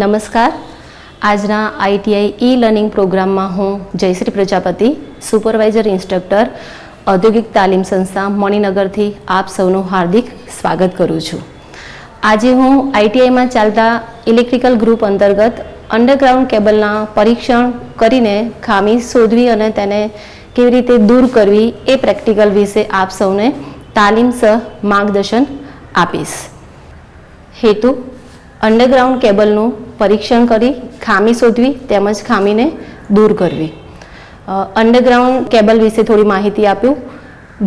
નમસ્કાર. આજના ITI e learning પ્રોગ્રામમાં હું જયશ્રી પ્રજાપતિ, સુપરવાઇઝર ઇન્સ્ટ્રક્ટર, ઔદ્યોગિક તાલીમ સંસ્થા મણિનગરથી આપ સૌનું હાર્દિક સ્વાગત કરું છું. આજે હું આઈટીઆઈમાં ચાલતા ઇલેક્ટ્રિકલ ગ્રુપ અંતર્ગત અંડરગ્રાઉન્ડ કેબલના પરીક્ષણ કરીને ખામી શોધવી અને તેને કેવી રીતે દૂર કરવી એ પ્રેક્ટિકલ વિશે આપ સૌને તાલીમ સહ માર્ગદર્શન આપીશ. હેતુ, અંડરગ્રાઉન્ડ કેબલનું પરીક્ષણ કરી, ખામી શોધવી તેમજ ખામીને દૂર કરવી. અંડરગ્રાઉન્ડ કેબલ વિશે થોડી માહિતી આપ્યું.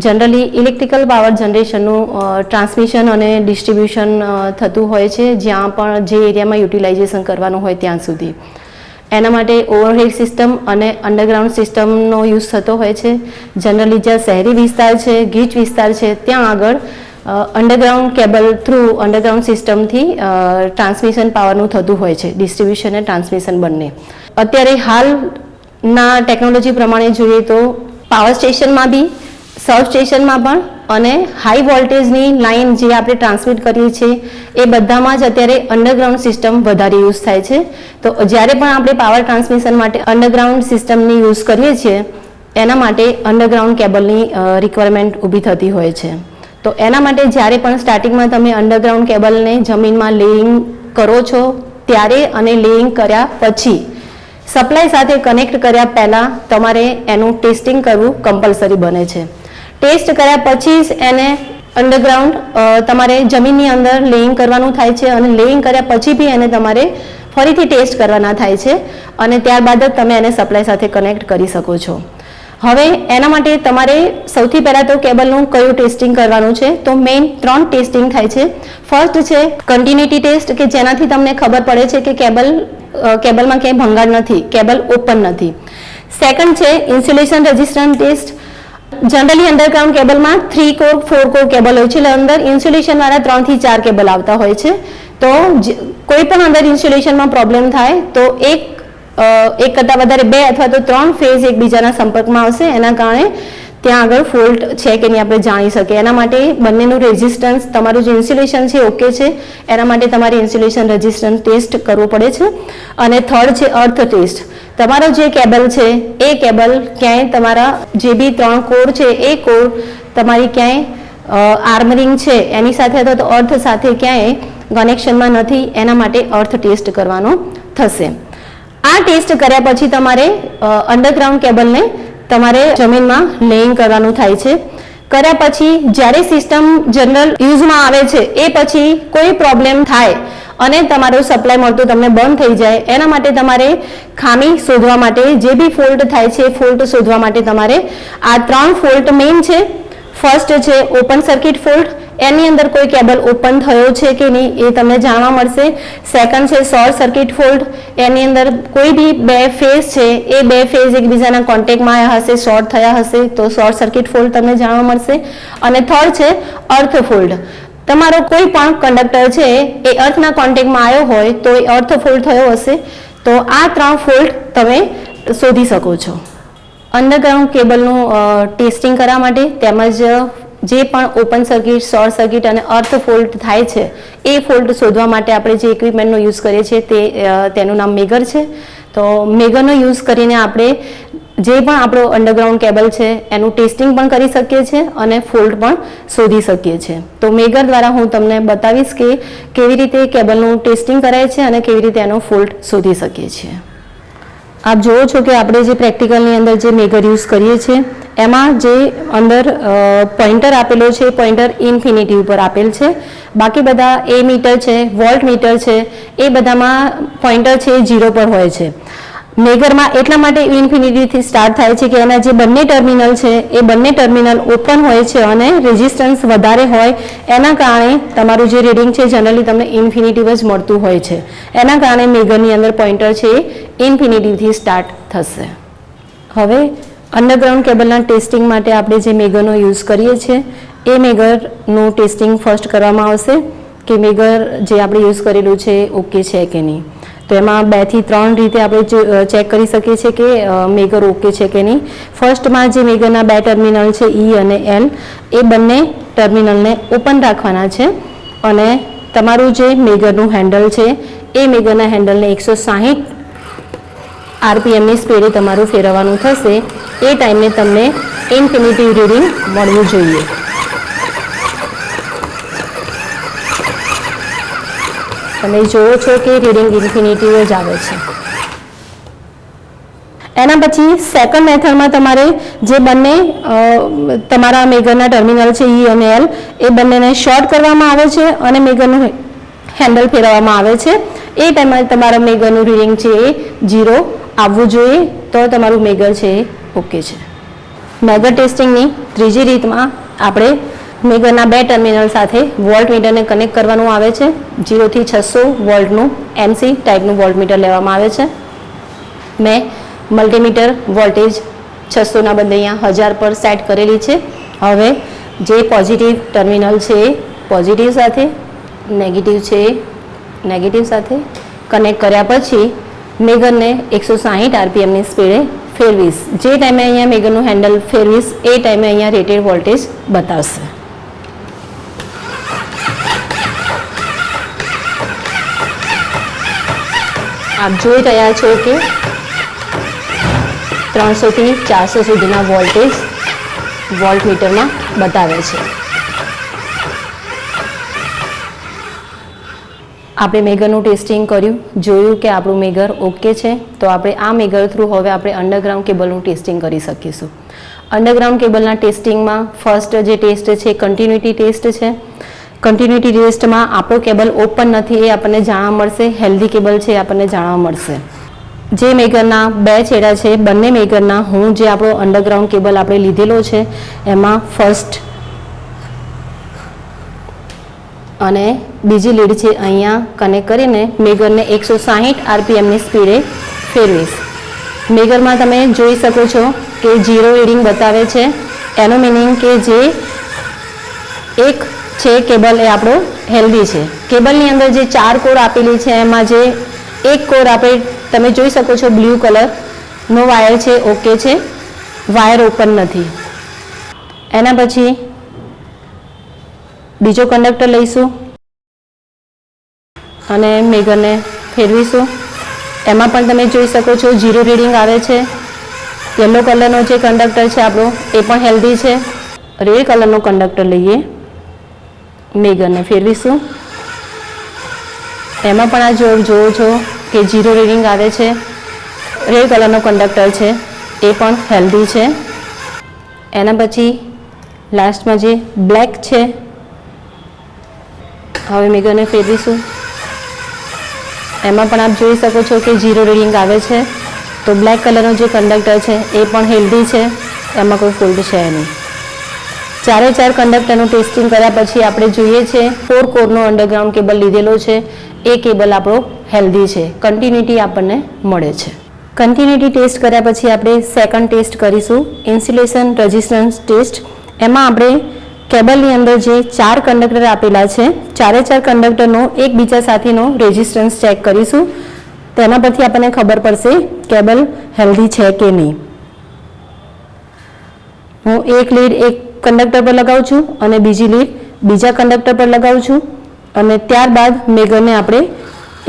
જનરલી ઇલેક્ટ્રિકલ પાવર જનરેશનનું ટ્રાન્સમિશન અને ડિસ્ટ્રીબ્યુશન થતું હોય છે, જ્યાં પણ જે એરિયામાં યુટિલાઇઝેશન કરવાનું હોય ત્યાં સુધી. એના માટે ઓવરહેડ સિસ્ટમ અને અંડરગ્રાઉન્ડ સિસ્ટમનો યુઝ થતો હોય છે. જનરલી જ્યાં શહેરી વિસ્તાર છે, ગીચ વિસ્તાર છે, ત્યાં આગળ અંડરગ્રાઉન્ડ કેબલ થ્રુ અંડરગ્રાઉન્ડ સિસ્ટમથી ટ્રાન્સમિશન પાવરનું થતું હોય છે ડિસ્ટ્રીબ્યુશન અને ટ્રાન્સમિશન બંને. અત્યારે હાલના ટેકનોલોજી પ્રમાણે જોઈએ તો પાવર સ્ટેશનમાં બી સબ સ્ટેશનમાં પણ અને હાઈ વોલ્ટેજની લાઇન જે આપણે ટ્રાન્સમિટ કરીએ છીએ, એ બધામાં જ અત્યારે અંડરગ્રાઉન્ડ સિસ્ટમ વધારે યુઝ થાય છે. તો જ્યારે પણ આપણે પાવર ટ્રાન્સમિશન માટે અંડરગ્રાઉન્ડ સિસ્ટમની યુઝ કરીએ છીએ, એના માટે અંડરગ્રાઉન્ડ કેબલની રિક્વાયરમેન્ટ ઊભી થતી હોય છે. તો એના માટે જ્યારે પણ સ્ટાર્ટિંગમાં તમે અંડરગ્રાઉન્ડ કેબલને જમીનમાં લેઇંગ કરો છો, ત્યારે અને લેઇંગ કર્યા પછી સપ્લાય સાથે કનેક્ટ કર્યા પહેલાં તમારે એનું ટેસ્ટિંગ કરવું કમ્પલસરી બને છે. ટેસ્ટ કર્યા પછી જ એને અંડરગ્રાઉન્ડ તમારે જમીનની અંદર લેઇંગ કરવાનું થાય છે અને લેઇંગ કર્યા પછી બી એને તમારે ફરીથી ટેસ્ટ કરવાના થાય છે અને ત્યારબાદ જ તમે એને સપ્લાય સાથે કનેક્ટ કરી શકો છો. હવે એના માટે તમારે સૌથી પહેલાં તો કેબલનું કયું ટેસ્ટિંગ કરવાનું છે? તો મેઇન ત્રણ ટેસ્ટિંગ થાય છે. ફર્સ્ટ છે કન્ટિન્યુટી ટેસ્ટ, કે જેનાથી તમને ખબર પડે છે કે કેબલ કેબલમાં ક્યાંય ભંગાણ નથી, કેબલ ઓપન નથી. સેકન્ડ છે insulation resistance test. Generally underground કેબલમાં three core four core cable હોય છે. એટલે અંદર ઇન્સ્યુલેશન વાળા ત્રણથી ચાર કેબલ આવતા હોય છે. તો કોઈ પણ અંદર ઇન્સ્યુલેશનમાં પ્રોબ્લેમ થાય, તો એક એક કરતાં વધારે બે અથવા તો ત્રણ ફેઝ એકબીજાના સંપર્કમાં આવશે. એના કારણે ત્યાં આગળ ફોલ્ટ છે કે નહીં આપણે જાણી શકીએ. એના માટે બંનેનું રેઝિસ્ટન્સ, તમારું જે ઇન્સ્યુલેશન છે ઓકે છે. એના માટે તમારે ઇન્સ્યુલેશન રેઝિસ્ટન્સ ટેસ્ટ કરવો પડે છે. અને થર્ડ છે અર્થ ટેસ્ટ. તમારો જે કેબલ છે, એ કેબલ ક્યાંય તમારા જે બી ત્રણ કોર છે, એ કોર તમારી ક્યાંય આર્મરિંગ છે, એની સાથે અથવા તો અર્થ સાથે ક્યાંય કનેક્શનમાં નથી. એના માટે અર્થ ટેસ્ટ કરવાનો થશે. આ ટેસ્ટ કર્યા પછી તમારે અંડરગ્રાઉન્ડ કેબલને તમારે જમીનમાં લેઇંગ કરવાનું થાય છે. કર્યા પછી જ્યારે સિસ્ટમ જનરલ યુઝમાં આવે છે, એ પછી કોઈ પ્રોબ્લેમ થાય અને તમારો સપ્લાય મળતો તમને બંધ થઈ જાય. એના માટે તમારે ખામી શોધવા માટે જે બી ફોલ્ટ થાય છે ફોલ્ટ શોધવા માટે તમારે આ ત્રણ ફોલ્ટ મેઇન છે. ફર્સ્ટ છે ઓપન સર્કિટ ફોલ્ટ એની અંદર કોઈ કેબલ ઓપન થયો છે કે નહીં એ તમને જાણવા મળશે. સેકન્ડ છે શોર્ટ સર્કિટ ફોલ્ટ એની અંદર કોઈ બી બે ફેઝ છે, એ બે ફેઝ એકબીજાના કોન્ટેક્ટમાં આવ્યા હશે શોર્ટ થયા હશે, તો શોર્ટ સર્કિટ ફોલ્ટ તમને જાણવા મળશે. અને થર્ડ છે અર્થ ફોલ્ટ તમારો કોઈ પણ કંડક્ટર છે, એ અર્થના કોન્ટેક્ટમાં આવ્યો હોય, તો એ અર્થ ફોલ્ટ થયો હશે. તો આ ત્રણ ફોલ્ટ તમે શોધી શકો છો. અંડરગ્રાઉન્ડ કેબલનું ટેસ્ટિંગ કરવા માટે તેમજ જે પણ ઓપન સર્કિટ, શોર્ટ સર્કિટ અને અર્થ ફોલ્ટ થાય છે, એ ફોલ્ટ શોધવા માટે આપણે જે ઇક્વિપમેન્ટનો યુઝ કરીએ છીએ તે તેનું નામ મેગર છે. તો મેગરનો યુઝ કરીને આપણે જે પણ આપણો અંડરગ્રાઉન્ડ કેબલ છે, એનું ટેસ્ટિંગ પણ કરી શકીએ છીએ અને ફોલ્ટ પણ શોધી શકીએ છીએ. તો મેગર દ્વારા હું તમને બતાવીશ કે કેવી રીતે કેબલનું ટેસ્ટિંગ કરાય છે અને કેવી રીતે એનો ફોલ્ટ શોધી શકીએ છીએ. આપ જુઓ છો કે આપણે જે પ્રેક્ટિકલની અંદર જે મેગર યુઝ કરીએ છીએ એમાં જે અંદર પોઈન્ટર આપેલો છે, પોઈન્ટર ઇન્ફિનિટી ઉપર આપેલ છે. બાકી બધા એ મીટર છે, વોલ્ટ મીટર છે, એ બધામાં પોઈન્ટર છે એ જીરો પર હોય છે. મેગરમાં એટલા માટે ઇન્ફિનિટીથી સ્ટાર્ટ થાય છે કે એના જે બંને ટર્મિનલ છે, એ બંને ટર્મિનલ ઓપન હોય છે અને રેઝિસ્ટન્સ વધારે હોય, એના કારણે તમારું જે રીડિંગ છે, જનરલી તમને ઇન્ફિનિટિવ જ મળતું હોય છે. એના કારણે મેગરની અંદર પોઈન્ટર છે, એ ઇન્ફિનિટીથી સ્ટાર્ટ થશે. હવે અંડરગ્રાઉન્ડ કેબલના ટેસ્ટિંગ માટે આપણે જે મેગરનો યુઝ કરીએ છીએ, એ મેગરનું ટેસ્ટિંગ ફર્સ્ટ કરવામાં આવશે કે મેગર જે આપણે યુઝ કરેલું છે ઓકે છે કે નહીં. તો એમાં બેથી ત્રણ રીતે આપણે ચેક કરી શકીએ છીએ કે મેગર ઓકે છે કે નહીં. ફર્સ્ટમાં જે મેગરના બે ટર્મિનલ છે ઈ અને એલ એ બંને ટર્મિનલને ઓપન રાખવાના છે અને તમારું જે મેગરનું હેન્ડલ છે, એ મેગરના હેન્ડલને એકસો સાહીઠ આરપીએમની સ્પીડે તમારું ફેરવવાનું થશે. એ ટાઈમે તમને ઇન્ફિનિટિવ રીડિંગ મળવું જોઈએ. તમે જુઓ છો કે રીડિંગ ઇન્ફિનિટિવ જ આવે છે. એના પછી સેકન્ડ મેથડમાં તમારે જે બંને તમારા મેગરના ટર્મિનલ છે ઈ અને એલ એ બંનેને શોર્ટ કરવામાં આવે છે અને મેગરનું હેન્ડલ ફેરવવામાં આવે છે. એ ટાઈમે તમારા મેગરનું રીડિંગ છે એ જીરો આવવું જોઈએ તો તમારું મેગર છે એ ઓકે છે. મેગર ટેસ્ટિંગની ત્રીજી રીતમાં આપણે મેગરના બે ટર્મિનલ સાથે વોલ્ટ મીટરને કનેક્ટ કરવાનું આવે છે. જીરોથી છસો વોલ્ટનું એમસી ટાઈપનું વોલ્ટ મીટર લેવામાં આવે છે. મેં મલ્ટીમીટર વોલ્ટેજ છસોના બદલે અહીંયા હજાર પર સેટ કરેલી છે. હવે જે પોઝિટિવ ટર્મિનલ છે પોઝિટિવ સાથે, નેગેટિવ છે નેગેટિવ સાથે કનેક્ટ કર્યા પછી મેગરને એકસો સાહીઠ આરપીએમની સ્પીડે ફેરવીશ. જે ટાઈમે અહીંયા મેગનનું હેન્ડલ ફેરવીશ, એ ટાઈમે અહીંયા રેટેડ વોલ્ટેજ બતાવશે. આપ જોઈ રહ્યા છો કે ત્રણસોથી ચારસો સુધીના વોલ્ટેજ વોલ્ટ મીટરમાં બતાવે છે. આપણે મેગરનું ટેસ્ટિંગ કર્યું, જોયું કે આપણું મેગર ઓકે છે, તો આપણે આ મેગર થ્રુ હવે આપણે અંડરગ્રાઉન્ડ કેબલનું ટેસ્ટિંગ કરી શકીશું. અંડરગ્રાઉન્ડ કેબલના ટેસ્ટિંગમાં ફર્સ્ટ જે ટેસ્ટ છે કન્ટિન્યુટી ટેસ્ટ છે. કન્ટિન્યુટી ટેસ્ટમાં આપણો કેબલ ઓપન નથી એ આપણને જાણવા મળશે હેલ્ધી કેબલ છે એ આપણને જાણવા મળશે. જે મેગરના બે છેડા છે, બંને મેગરના હું જે આપણો અંડરગ્રાઉન્ડ કેબલ આપણે લીધેલો છે, એમાં ફર્સ્ટ અને બીજી લીડ છે અહીંયા કનેક્ટ કરીને મેગરને એકસો સાહીઠ આરપીએમની સ્પીડે ફેરવીશ. મેગરમાં તમે જોઈ શકો છો કે જીરો રીડિંગ બતાવે છે. એનો મિનિંગ કે જે એક છે કેબલ એ આપણો હેલ્ધી છે. કેબલની અંદર જે ચાર કોર આપેલી છે, એમાં જે એક કોર આપણે તમે જોઈ શકો છો બ્લુ કલરનો વાયર છે, ઓકે છે. વાયર ઓપન નથી. એના પછી બીજો કંડક્ટર લઈશું. અને મેગરને ફેરવીશું. એમાં પણ તમે જોઈ શકો છો જીરો રીડિંગ આવે છે. યલો કલરનો જે કંડક્ટર છે આપણો, એ પણ હેલ્ધી છે. રેડ કલરનો કંડક્ટર લઈએ. મેગરને ફેરવીશું. એમાં પણ આ જો જોવો છો કે જીરો રીડિંગ આવે છે. રેડ કલરનો કંડક્ટર છે. એ પણ હેલ્ધી છે. એના પછી લાસ્ટમાં જે બ્લેક છે હવે મેગોને ફેરવીશું એમાં પણ આપ જોઈ શકો છો કે જીરો રીડિંગ આવે છે. તો બ્લેક કલરનો જે કંડક્ટર છે, એ પણ હેલ્ધી છે. એમાં કોઈ ફૂલ્ડ છે નહીં. ચારે ચાર કંડક્ટરનું ટેસ્ટિંગ કર્યા પછી આપણે જોઈએ છે ફોર કોરનો અંડરગ્રાઉન્ડ કેબલ લીધેલો છે. એ કેબલ આપણો હેલ્ધી છે. કન્ટિન્યુટી આપણને મળે છે. કન્ટિન્યુટી ટેસ્ટ કર્યા પછી આપણે સેકન્ડ ટેસ્ટ કરીશું. ઇન્સ્યુલેશન રેઝિસ્ટન્સ ટેસ્ટ એમાં આપણે કેબલની અંદર જે ચાર કંડક્ટર આપેલા છે, ચારે ચાર કંડક્ટરનો એકબીજા સાથેનો રેઝિસ્ટન્સ ચેક કરીશું. તેના પરથી આપણને ખબર પડશે કેબલ હેલ્ધી છે કે નહીં. હું એક લીડ એક કંડક્ટર પર લગાવું છું અને બીજી લીડ બીજા કંડક્ટર પર લગાવું છું. અને ત્યારબાદ મેગરને આપણે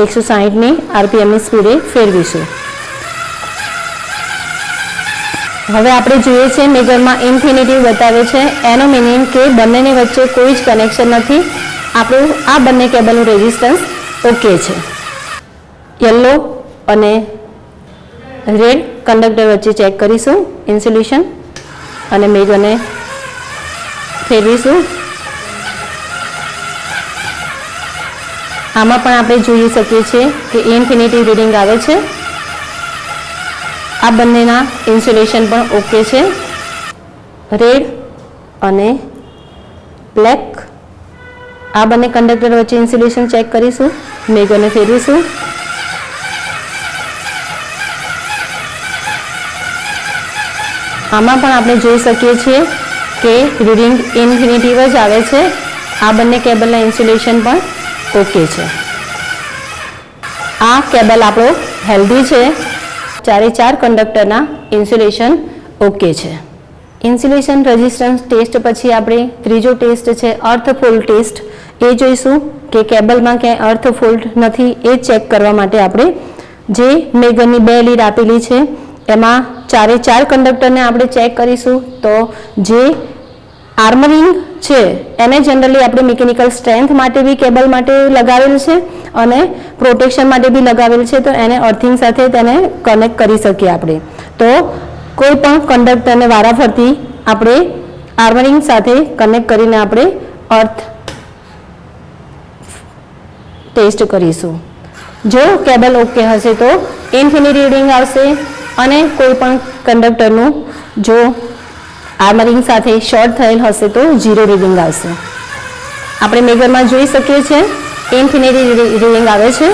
એકસો સાહીઠની આરપીએમની સ્પીડે ફેરવીશું. હવે આપણે જોઈએ છે મેજરમાં ઇન્ફિનિટી બતાવે છે. એનો મિનિંગ કે બંનેની વચ્ચે કોઈ જ કનેક્શન નથી. આપણું આ બંને કેબલનું રેઝિસ્ટન્સ ઓકે છે. યલો અને રેડ કંડક્ટર વચ્ચે ચેક કરીશું. ઇન્સ્યુલેશન અને મેજરને ફેરવીશું. આમાં પણ આપણે જોઈ શકીએ છીએ કે ઇન્ફિનિટી રીડિંગ આવે છે. આ બંનેના ઇન્સ્યુલેશન પણ ઓકે છે. રેડ અને બ્લેક. આ બંને કંડક્ટર વચ્ચે ઇન્સ્યુલેશન ચેક કરીશું, મેગોને ફેરવીશું. આમાં પણ આપણે જોઈ શકીએ છીએ કે રીડિંગ ઇન્ફિનિટિવ જ આવે છે. આ બંને કેબલના ઇન્સ્યુલેશન પણ ઓકે છે. આ કેબલ આપણો હેલ્ધી છે. ચારે ચાર કંડક્ટરના ઇન્સ્યુલેશન ઓકે છે. ઇન્સ્યુલેશન રેઝિસ્ટન્સ ટેસ્ટ પછી આપણે ત્રીજો ટેસ્ટ છે, અર્થ ફોલ્ટ ટેસ્ટ. એ જોઈશું કે કેબલમાં ક્યાંય અર્થ ફોલ્ટ નથી, એ ચેક કરવા માટે આપણે જે મેગનની બે લીડ આપેલી છે, એમાં ચારે ચાર કંડક્ટરને આપણે ચેક કરીશું તો જે આર્મરિંગ છે, એને જનરલી આપણે મિકેનિકલ સ્ટ્રેન્થ માટે બી કેબલ માટે લગાવેલ છે અને પ્રોટેક્શન માટે બી લગાવેલ છે, તો એને અર્થિંગ સાથે તેને કનેક્ટ કરી શકીએ આપણે. તો કોઈ પણ કંડક્ટરને વારાફરતી આપણે આર્મરિંગ સાથે કનેક્ટ કરીને આપણે અર્થ ટેસ્ટ કરીશું. જો કેબલ ઓકે હશે તો ઇન્ફિનિટી રીડિંગ આવશે અને કોઈ પણ કંડક્ટરનું જો આર્મરિંગ સાથે શોર્ટ થયેલ હશે તો ઝીરો રીડિંગ આવશે. આપણે મેગરમાં જોઈ શકીએ છીએ ઇન્ફિનેટી રીડિંગ આવે છે.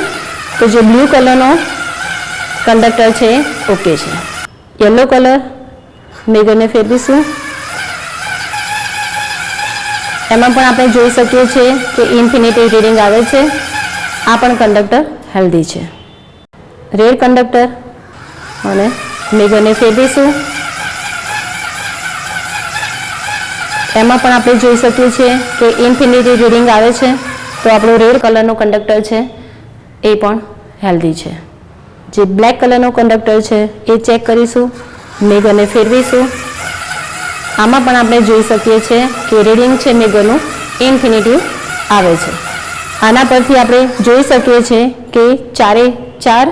તો જે બ્લુ કલરનો કંડક્ટર છે ઓકે છે. યલો કલર મેગરને ફેરવીશું. એમાં પણ આપણે જોઈ શકીએ છીએ કે ઇન્ફિનેટી રીડિંગ આવે છે. આ પણ કંડક્ટર હેલ્ધી છે. રેડ કંડક્ટર અને મેગરને ફેરવીશું. એમાં પણ આપણે જોઈ શકીએ છીએ કે ઇન્ફિનિટી રીડિંગ આવે છે. તો આપણો રેડ કલરનો કંડક્ટર છે, એ પણ હેલ્ધી છે. જે બ્લેક કલરનો કંડક્ટર છે, એ ચેક કરીશું મેગરને ફેરવીશું. આમાં પણ આપણે જોઈ શકીએ છીએ કે રીડિંગ છે મેગરનું ઇન્ફિનિટિવ આવે છે. આના પરથી આપણે જોઈ શકીએ છીએ કે ચારે ચાર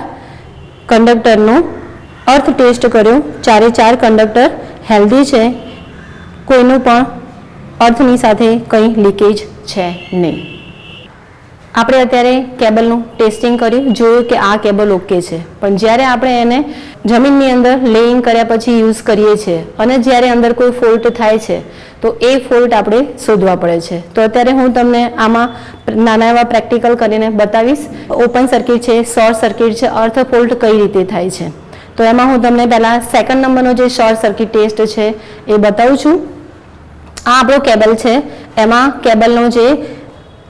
કંડક્ટરનું અર્થ ટેસ્ટ કર્યો. ચારે ચાર કંડક્ટર હેલ્ધી છે. કોઈનું પણ અર્થની સાથે કંઈ લીકેજ છે નહીં. આપણે અત્યારે કેબલનું ટેસ્ટિંગ કર્યું, જોયું કે આ કેબલ ઓકે છે. પણ જ્યારે આપણે એને જમીનની અંદર લેઇંગ કર્યા પછી યુઝ કરીએ છીએ અને જ્યારે અંદર કોઈ ફોલ્ટ થાય છે, તો એ ફોલ્ટ આપણે શોધવા પડે છે. તો અત્યારે હું તમને આમાં નાના એવા પ્રેક્ટિકલ કરીને બતાવીશ. ઓપન સર્કિટ છે શોર્ટ સર્કિટ છે, અર્થ ફોલ્ટ કઈ રીતે થાય છે. તો એમાં હું તમને પહેલાં સેકન્ડ નંબરનો જે શોર્ટ સર્કિટ ટેસ્ટ છે, એ બતાવું છું. આ આપણો કેબલ છે. એમાં કેબલનો જે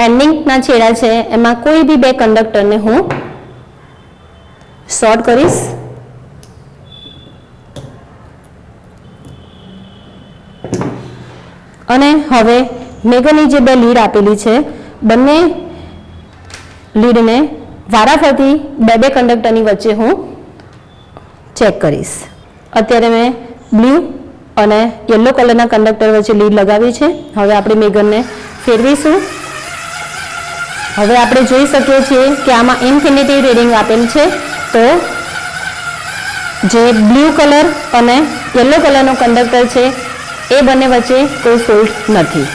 એન્ડિંગના છેડા છે, એમાં કોઈ બી બે કંડક્ટરને હું શોર્ટ કરીશ. અને હવે મેગની જે બે લીડ આપેલી છે, બંને લીડને વારાફરતી બે બે કંડક્ટરની વચ્ચે હું ચેક કરીશ. અત્યારે મેં બ્લુ અને યલો કલરના કંડક્ટર વચ્ચે લીડ લગાવી છે. હવે આપણે મેગનને ફેરવીશું. હવે આપણે જોઈ શકીએ છીએ કે આમાં ઇન્ફિનિટી રીડિંગ આપેલ છે. તો જે બ્લુ કલર અને યલો કલરનો કંડક્ટર છે, એ બંને વચ્ચે કોઈ ફોલ્ટ નથી.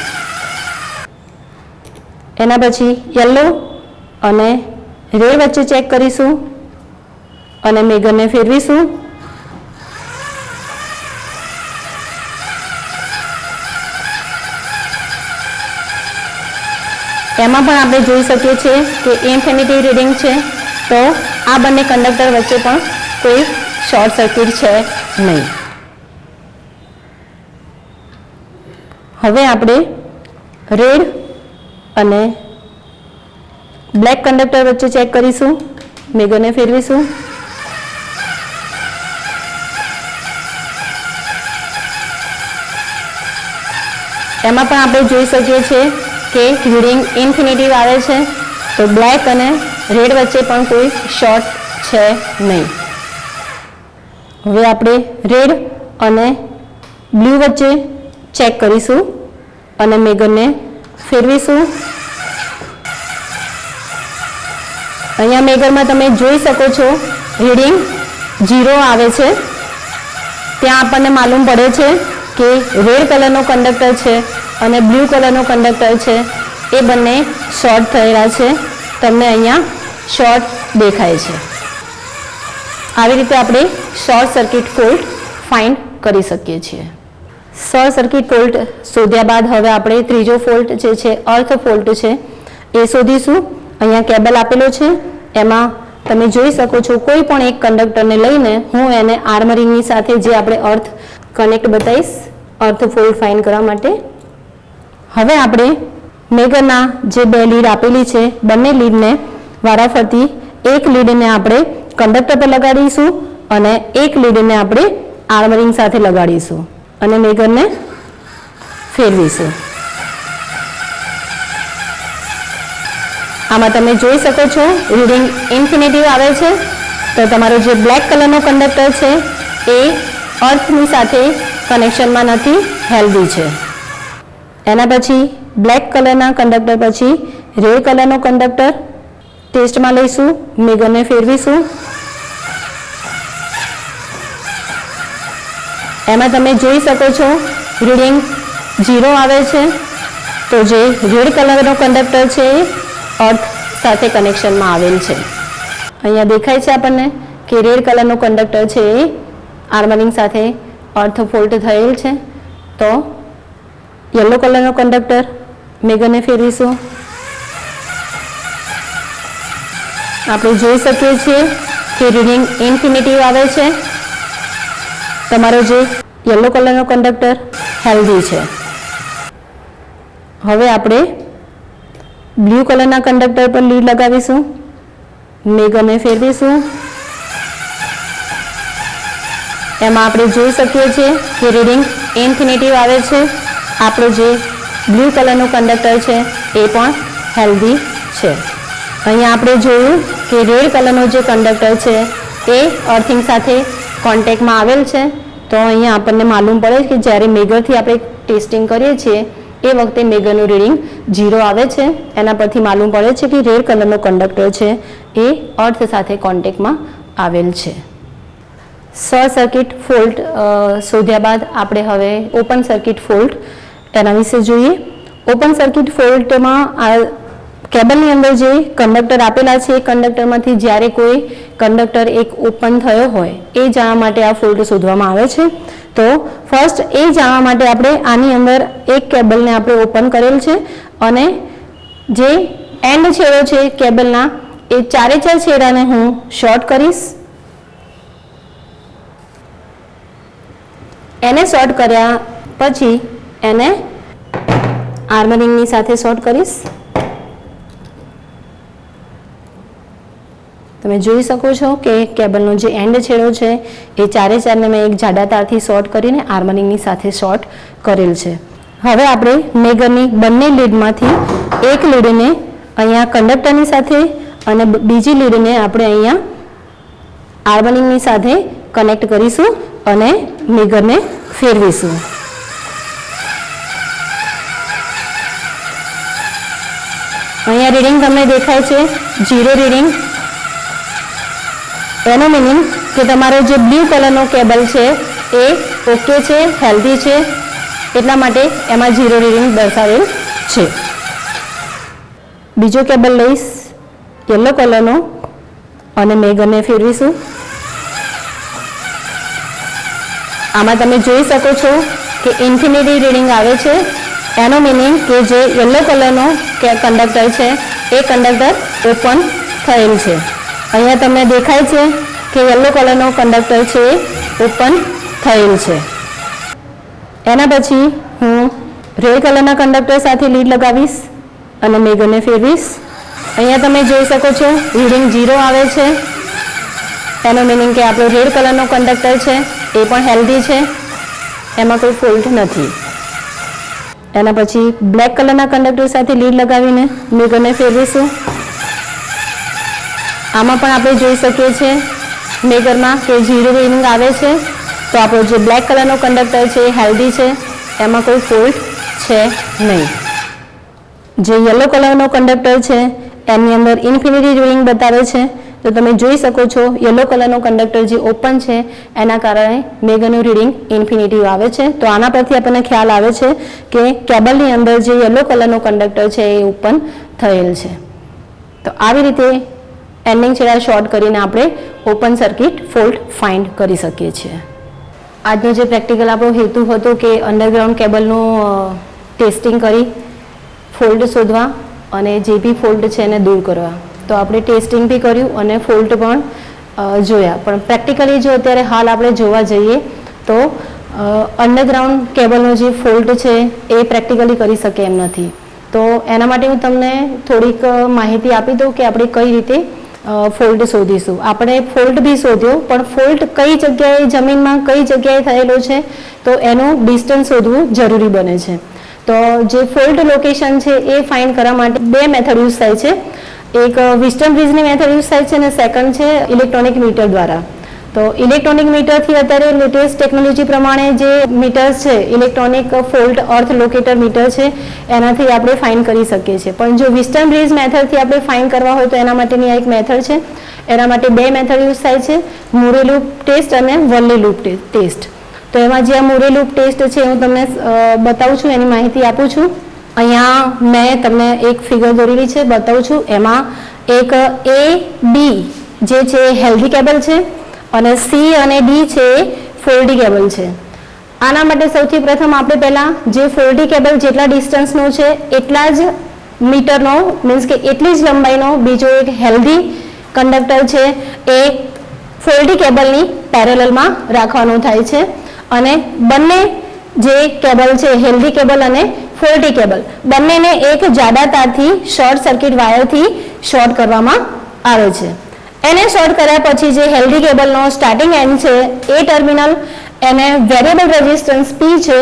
એના પછી યલો અને રેડ વચ્ચે ચેક કરીશું અને મેગનને ફેરવીશું. એમાં પણ આપણે જોઈ શકીએ છીએ કે ઇન્ફિનિટી રીડિંગ છે, તો આ બંને કંડક્ટર વચ્ચે પણ કોઈ શોર્ટ સર્કિટ છે નહીં. હવે આપણે રેડ અને બ્લેક કંડક્ટર વચ્ચે ચેક કરીશું મેગોને ફેરવીશું. એમાં પણ આપણે જોઈ શકીએ છીએ કે રીડિંગ ઇન્ફિનિટિવ આવે છે, તો બ્લેક અને રેડ વચ્ચે પણ કોઈ શોર્ટ છે નહીં. હવે આપણે રેડ અને બ્લુ વચ્ચે ચેક કરીશું અને મેગનને ફેરવીશું. અહીંયા મેગરમાં તમે જોઈ શકો છો, રીડિંગ ઝીરો આવે છે. ત્યાં આપણને માલુમ પડે છે કે રેડ કલરનો કંડક્ટર છે અને બ્લુ કલરનો કંડક્ટર છે. એ બંને શોર્ટ થયેલા છે. તમને અહીંયા શોર્ટ દેખાય છે. આવી રીતે આપણે શોર્ટ સર્કિટ ફોલ્ટ ફાઇન્ડ કરી શકીએ છીએ. શોર્ટ સર્કિટ ફોલ્ટ શોધ્યા બાદ હવે આપણે ત્રીજો ફોલ્ટ જે છે અર્થ ફોલ્ટ છે, એ શોધીશું. અહીંયા કેબલ આપેલો છે. એમાં તમે જોઈ શકો છો, કોઈ પણ એક કંડક્ટરને લઈને હું એને આર્મરિંગની સાથે જે આપણે અર્થ કનેક્ટ બતાવીશ અર્થ ફોલ્ટ ફાઇન કરવા માટે હવે આપણે મેગરના જે બે લીડ આપેલી છે, બંને લીડને વારાફરતી એક લીડને આપણે કંડક્ટર પર લગાડીશું અને એક લીડને આપણે આર્મરિંગ સાથે લગાડીશું અને મેગરને ફેરવીશું. આમાં તમે જોઈ શકો છો રીડિંગ ઇન્ફિનેટિવ આવે છે. તો તમારો જે બ્લેક કલરનો કંડક્ટર છે, એ અર્થની સાથે કનેક્શનમાં નથી હેલ્ધી છે. એના પછી બ્લેક કલરના કંડક્ટર પછી રેડ કલરનો કંડક્ટર ટેસ્ટમાં લઈશું. મેગરને ફેરવીશું. એમાં તમે જોઈ શકો છો, રીડિંગ ઝીરો આવે છે. તો જે રેડ કલરનો કંડક્ટર છે, એ અર્થ સાથે કનેક્શનમાં આવેલ છે. અહીંયા દેખાય છે આપણને કે રેડ કલરનો કંડક્ટર છે, એ આર્મરિંગ સાથે અર્થ ફોલ્ટ થયેલ છે. તો યલો કલરનો કંડક્ટર મેગને ફેરવીશું. આપણે જોઈ શકીએ છીએ કે રીડિંગ ઇન્ફિનેટિવ આવે છે. તમારો જે યલો કલરનો કંડક્ટર હેલ્ધી છે. હવે આપણે બ્લુ કલરના કંડક્ટર પર લીડ લગાવીશું. મેગને ફેરવીશું. એમાં આપણે જોઈ શકીએ છીએ કે રીડિંગ ઇન્ફિનેટિવ આવે છે. આપણો જે બ્લુ કલરનું કંડક્ટર છે, એ પણ હેલ્ધી છે. અહીંયા આપણે જોયું કે રેડ કલરનો જે કંડક્ટર છે, એ અર્થિંગ સાથે કોન્ટેક્ટમાં આવેલ છે. તો અહીંયા આપણને માલુમ પડે કે જ્યારે મેગરથી આપણે ટેસ્ટિંગ કરીએ છીએ, એ વખતે મેગરનું રીડિંગ ઝીરો આવે છે. એના પરથી માલુમ પડે છે કે રેડ કલરનો કંડક્ટર છે, એ અર્થ સાથે કોન્ટેક્ટમાં આવેલ છે. સ સર્કિટ ફોલ્ટ શોધ્યા બાદ આપણે હવે ઓપન સર્કિટ ફોલ્ટ એના વિશે જોઈએ. ઓપન સર્કિટ ફોલ્ટમાં આ કેબલની અંદર જે કંડક્ટર આપેલા છે, એ કંડક્ટરમાંથી જ્યારે કોઈ કંડક્ટર એક ઓપન થયો હોય, એ જાણવા માટે આ ફોલ્ટ શોધવામાં આવે છે. તો ફર્સ્ટ એ જાણવા માટે આપણે આની અંદર એક કેબલને આપણે ઓપન કરેલ છે અને જે એન્ડ છેડો છે કેબલના, એ ચારે ચાર છેડાને હું શોર્ટ કરીશ. એને શોર્ટ કર્યા પછી એને આર્મરિંગની સાથે શોર્ટ કરીશ. તમે જોઈ શકો છો કે કેબલનો જે એન્ડ છેડો છે, એ ચારે ચારને મેં એક જાડા તારથી શોર્ટ કરીને આર્મરિંગની સાથે શોર્ટ કરેલ છે. હવે આપણે મેગરની બંને લીડમાંથી એક લીડને અહીંયા કંડક્ટરની સાથે અને બીજી લીડને આપણે અહીંયા આર્મરિંગની સાથે કનેક્ટ કરીશું અને મેગરને ફેરવીશું. અહીંયા રીડિંગ તમને દેખાય છે, ઝીરો રીડિંગ. એનો મિનિંગ કે તમારો જે બ્લુ કલરનો કેબલ છે, એ ઓકે છે, હેલ્ધી છે, એટલા માટે એમાં ઝીરો રીડિંગ દર્શાવેલ છે. બીજો કેબલ લઈશ, યલો કલરનો, અને મેગને ફેરવીશું. આમાં તમે જોઈ શકો છો કે ઇન્ફિનિટી રીડિંગ આવે છે એનો મિનિંગ કે જે યલો કલરનો કંડક્ટર છે, એ કંડક્ટર ઓપન થયેલ છે. અહીંયા તમને દેખાય છે કે યલો કલરનો કંડક્ટર છે એ ઓપન થયેલ છે. એના પછી હું રેડ કલરના કંડક્ટર સાથે લીડ લગાવીશ અને મેગને ફેરવીશ. અહીંયા તમે જોઈ શકો છો રીડિંગ ઝીરો આવે છે. એનો મિનિંગ કે આપણો રેડ કલરનો કંડક્ટર છે, એ પણ હેલ્ધી છે. એમાં કોઈ ફોલ્ટ નથી. એના પછી બ્લેક કલરના કંડક્ટર સાથે લીડ લગાવીને મેગરને ફેરવીશું. આમાં પણ આપણે જોઈ શકીએ છીએ મેગરમાં કે ઝીરો રીડિંગ આવે છે, તો આપણો જે બ્લેક કલરનો કંડક્ટર છે એ હેલ્ધી છે, એમાં કોઈ ફોલ્ટ છે નહીં. જે યલો કલરનો કંડક્ટર છે, એની અંદર ઇન્ફિનિટી રીડિંગ બતાવે છે તો તમે જોઈ શકો છો, યલો કલરનો કંડક્ટર જે ઓપન છે, એના કારણે મેગાનું રીડિંગ ઇન્ફિનિટી આવે છે. તો આના પરથી આપણને ખ્યાલ આવે છે કે કેબલની અંદર જે યલો કલરનો કંડક્ટર છે એ ઓપન થયેલ છે. તો આવી રીતે એન્ડિંગ છેડા શોર્ટ કરીને આપણે ઓપન સર્કિટ ફોલ્ટ ફાઇન્ડ કરી શકીએ છીએ. આજનો જે પ્રેક્ટિકલ આપણો હેતુ હતો કે અંડરગ્રાઉન્ડ કેબલનું ટેસ્ટિંગ કરી ફોલ્ટ શોધવા અને જે બી ફોલ્ટ છે એને દૂર કરવા. તો આપણે ટેસ્ટિંગ બી કર્યું અને ફોલ્ટ પણ જોયા. પણ પ્રેક્ટિકલી જો અત્યારે હાલ આપણે જોવા જઈએ તો અંડરગ્રાઉન્ડ કેબલનો જે ફોલ્ટ છે એ પ્રેક્ટિકલી કરી શકે એમ નથી. તો એના માટે હું તમને થોડીક માહિતી આપી દઉં કે આપણે કઈ રીતે ફોલ્ટ શોધીશું. આપણે ફોલ્ટ બી શોધ્યો, પણ ફોલ્ટ કઈ જગ્યાએ, જમીનમાં કઈ જગ્યાએ થયેલો છે, તો એનું ડિસ્ટન્સ શોધવું જરૂરી બને છે. તો જે ફોલ્ટ લોકેશન છે એ ફાઇન્ડ કરવા માટે બે મેથડ યુઝ થાય છે. એક વિસ્ટમ બ્રિજની મેથડ યુઝ થાય છે અને સેકન્ડ છે ઇલેક્ટ્રોનિક મીટર દ્વારા. તો ઇલેક્ટ્રોનિક મીટરથી અત્યારે લેટેસ્ટ ટેકનોલોજી પ્રમાણે જે મીટર્સ છે electronic fault earth locator meter છે, એનાથી આપણે ફાઇન કરી શકીએ છીએ. પણ જો વિસ્ટર્ન બ્રિજ મેથડથી આપણે ફાઇન કરવા હોય તો એના માટેની આ એક મેથડ છે. એના માટે બે મેથડ યુઝ થાય છે મુરે લૂપ ટેસ્ટ અને વલ્લી લૂપ ટેસ્ટ તો એમાં જે આ મુરે લૂપ ટેસ્ટ છે, હું તમને બતાવું છું, એની માહિતી આપું છું. અહીંયા મેં તમને એક ફિગર દોરેલી છે, બતાવું છું. એમાં એક એ બી જે છે હેલ્ધી કેબલ છે અને સી અને ડી છે ફોલ્ડી કેબલ છે. આના માટે સૌથી પ્રથમ આપણે પહેલાં જે ફોલ્ડી કેબલ જેટલા ડિસ્ટન્સનો છે, એટલા જ મીટરનો મીન્સ કે એટલી જ લંબાઈનો બીજો એક હેલ્ધી કંડક્ટર છે એ ફોલ્ડી કેબલની પેરેલલમાં રાખવાનું થાય છે. અને બંને જે કેબલ છે હેલ્ધી કેબલ અને ફોલ્ટી કેબલ બંનેને એક જાડા તારથી શોર્ટ સર્કિટ વાયરથી શોર્ટ કરવામાં આવે છે. એને શોર્ટ કર્યા પછી જે હેલ્ધી કેબલનો સ્ટાર્ટિંગ એન્ડ છે, એ ટર્મિનલ એને વેરિયેબલ રેઝિસ્ટન્સ પી છે,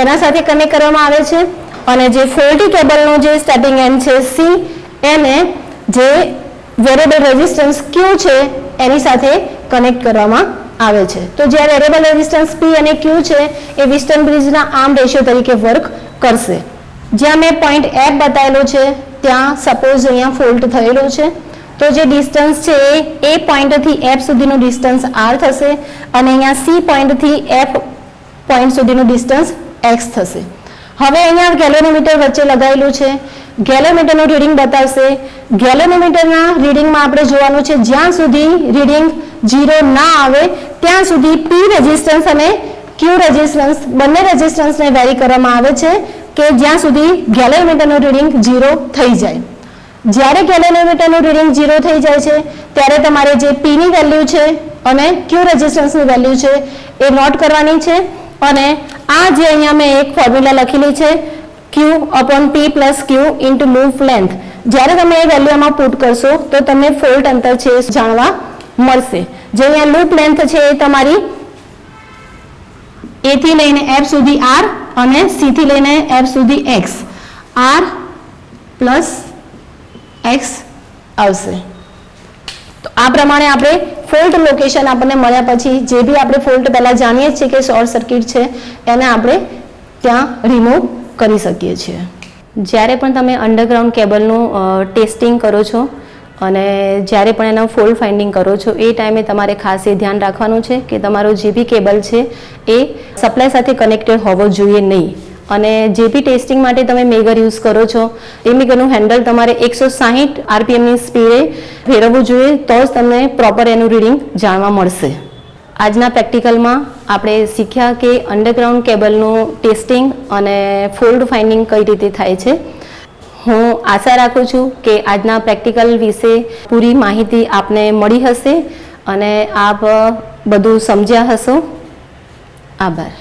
એના સાથે કનેક્ટ કરવામાં આવે છે. અને જે ફોલ્ટી કેબલનો જે સ્ટાર્ટિંગ એન્ડ છે સી એને જે વેરિયેબલ રેઝિસ્ટન્સ ક્યુ છે, એની સાથે કનેક્ટ કરવામાં આવે છે. તો જ્યાં વેરિયેબલ રેઝિસ્ટન્સ પી અને ક્યુ છે, એ વિસ્ટર્ન બ્રિજના આર્મ રેશિયો તરીકે વર્ક કરશે. જ્યાં મેં પોઈન્ટ એફ બતાવેલો છે, ત્યાં સપોઝ અહીંયા ફોલ્ટ થયેલો છે, તો જે ડિસ્ટન્સ છે, એ એ પોઈન્ટથી એફ સુધીનું ડિસ્ટન્સ આર થશે અને અહીંયા સી પોઈન્ટથી એફ પોઈન્ટ સુધીનું ડિસ્ટન્સ એક્સ થશે. હવે અહીંયા ગેલોનોમીટર વચ્ચે લગાવેલું છે. ગેલોમીટરનું રીડિંગ બતાવશે. ગેલોનોમીટરના રીડિંગમાં આપણે જોવાનું છે, જ્યાં સુધી રીડિંગ ઝીરો ના આવે, ત્યાં સુધી પી રેઝિસ્ટન્સ અને ક્યુ રેઝિસ્ટન્સ બંને રેઝિસ્ટન્સને વેરી કરવામાં આવે છે કે જ્યાં સુધી ગેલેમીટરનું રીડિંગ ઝીરો થઈ જાય. જ્યારે ગેલોમીટરનું રીડિંગ ઝીરો થઈ જાય છે, ત્યારે તમારે જે પીની વેલ્યુ છે અને ક્યુ રેઝિસ્ટન્સની વેલ્યુ છે એ નોટ કરવાની છે અને આ જે અહીંયા મેં એક ફોર્મ્યુલા લખેલી છે Q upon P plus Q into loop length જ્યારે તમે એ વેલ્યુમાં પુટ કરશો, તો તમને ફોલ્ટ અંતર છે જાણવા મળશે. જે અહીંયા લૂપ લેન્થ છે એ તમારી એ થી લઈને એફ સુધી આર અને સી થી લઈને એફ સુધી એક્સ આર પ્લસ એક્સ આવશે. તો આ પ્રમાણે આપણે ફોલ્ટ લોકેશન આપણને મળ્યા પછી જે બી આપણે ફોલ્ટ પહેલાં જાણીએ છીએ કે શોર્ટ સર્કિટ છે, એને આપણે ત્યાં રિમૂવ કરી શકીએ છીએ. જ્યારે પણ તમે અંડરગ્રાઉન્ડ કેબલનું ટેસ્ટિંગ કરો છો અને જ્યારે પણ એનો ફોલ્ડ ફાઇન્ડિંગ કરો છો, એ ટાઈમે તમારે ખાસ એ ધ્યાન રાખવાનું છે કે તમારો જે બી કેબલ છે, એ સપ્લાય સાથે કનેક્ટેડ હોવો જોઈએ નહીં. અને જે બી ટેસ્ટિંગ માટે તમે મેગર યુઝ કરો છો, એ મેગરનું હેન્ડલ તમારે એકસો સાહીઠ આરપીએમની સ્પીડે ફેરવવું જોઈએ, તો જ તમને પ્રોપર એનું રીડિંગ જાણવા મળશે. આજના પ્રેક્ટિકલમાં આપણે શીખ્યા કે અંડરગ્રાઉન્ડ કેબલનું ટેસ્ટિંગ અને ફોલ્ડ ફાઇન્ડિંગ કઈ રીતે થાય છે. હું આશા રાખું છું કે આજના પ્રેક્ટિકલ વિશે પૂરી માહિતી આપને મળી હશે અને આપ બધું સમજ્યા હશો. આભાર.